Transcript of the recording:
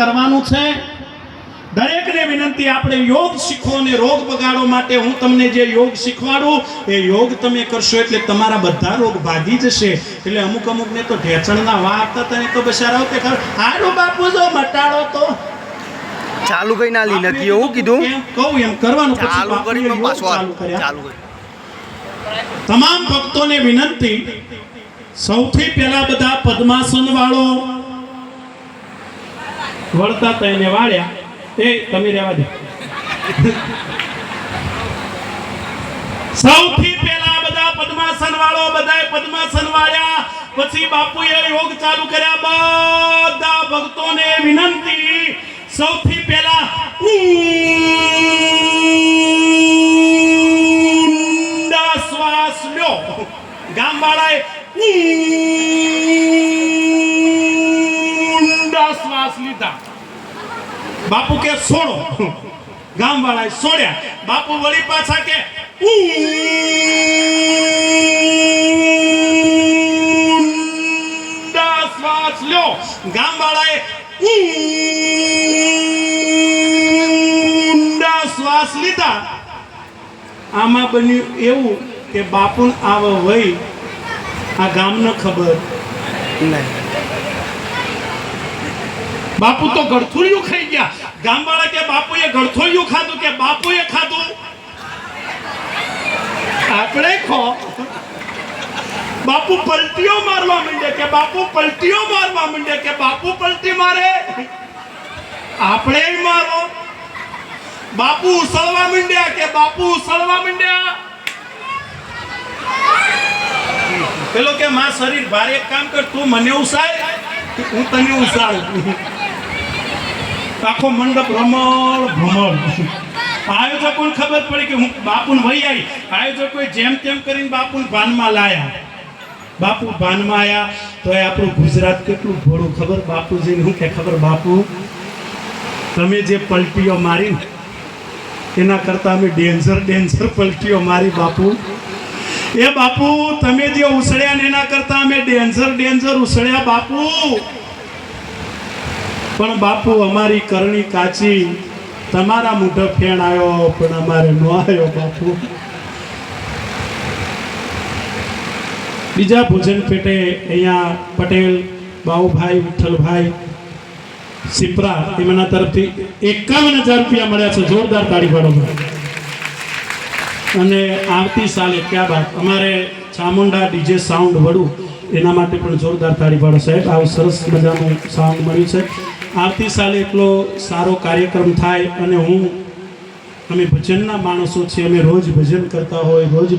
કરવાનું છે? દરેકને વિનંતી આપણે યોગ શીખો અને રોગ બગાડો માટે હું તમને જે યોગ શીખવાડું એ યોગ તમે કરશો એટલે તમારા બધા રોગ ભાગી જશે. એટલે અમુક અમુક ને તો ઢેચણના વા આપતા હતા ને તો બસારાઓ તે ખબર હારો બાપુ જો મટાડો તો. ચાલુ કઈ ના લી નથી એવું કીધું કહું એમ કરવાનું ચાલુ કરી ચાલુ કર્યા. તમામ ભક્તોને વિનંતી સૌથી પહેલા બધા પદ્માસન વાળો વળતા હતા એને વાળ્યા એ તમે રહેવા દે. સૌથી પહેલા બધા પદ્માસન વાળો બધાએ પદ્માસન વાળ્યા, પછી બાપુએ યોગ ચાલુ કર્યા, બધા ભક્તોને વિનંતી, સૌથી પહેલા ઊંડા શ્વાસ લ્યો. ગામવાળાએ ઊંડા શ્વાસ લીધા. બાપુ કે છોડો ગામવાળાએ સોડ્યા બાપુ વળી પાછા કે ઊંડા શ્વાસ લ્યો. ગામવાળાએ ઊંડા શ્વાસ લીધા. આમાં બન્યું એવું કે બાપુ આવો વય આ ગામને ખબર નહીં. બાપુ તો ગળથુલિયું ખાઈ ગયા. ગામવાળા કે બાપુએ ગળથુલિયું ખાધું કે બાપુએ ખાધું? આપણે ખો. બાપુ પલટીઓ મારવા માંડે કે બાપુ પલટીઓ મારવા માંડે કે બાપુ પલટી મારે? આપણે મારો. બાપુ ઉસળવા માંડ્યા કે બાપુ ઉસળવા માંડ્યા? પેલો કે માં શરીર ભારે એક કામ કર, તું મને ઉસાય. હું તને ઉસાડું. આખો મંડપ રમણ ભમણ આયોજકોને ખબર પડી કે હું બાપુને વહી આવી. આયોજકોએ જેમ તેમ કરીને બાપુને ભાનમાં લાયા. બાપુ ભાનમાં આવ્યા તો એ આપણું ગુજરાત કેટલું ભોળું ખબર? બાપુજીને હું કે ખબર બાપુ? તમે જે પલટીઓ મારી એના કરતાં અમે ડેન્જર ડેન્જર પલટીઓ મારી બાપુ. એ બાપુ, તમે જે ઉસળ્યા ને એના કરતાં અમે ડેન્જર ડેન્જર ઉસળ્યા બાપુ. પણ બાપુ, અમારી કરણી કાચી, તમારા મુઢ ફેણ આવ્યો, પણ અમારે ન આવ્યો બાપુ. બીજા ભોજન પેટે અહીંયા પટેલ, બાઉભાઈ, વિઠ્ઠલભાઈ, સિપ્રા, એમના તરફથી એકાવન હજાર રૂપિયા મળ્યા છે, જોરદાર તાળી પાડો અને આવતી સાલે, ક્યાં બાદ અમારે ચામુંડા ડીજે સાઉન્ડ વડું, એના માટે પણ જોરદાર તાળી પાડો સાહેબ, આવું સરસ મજાનું સાઉન્ડ મળ્યું છે. આવતી સાલે એટલો સારો કાર્યક્રમ થાય અને હું અમે ભજનના માણસો છીએ, અમે રોજ ભજન કરતા હોય, રોજ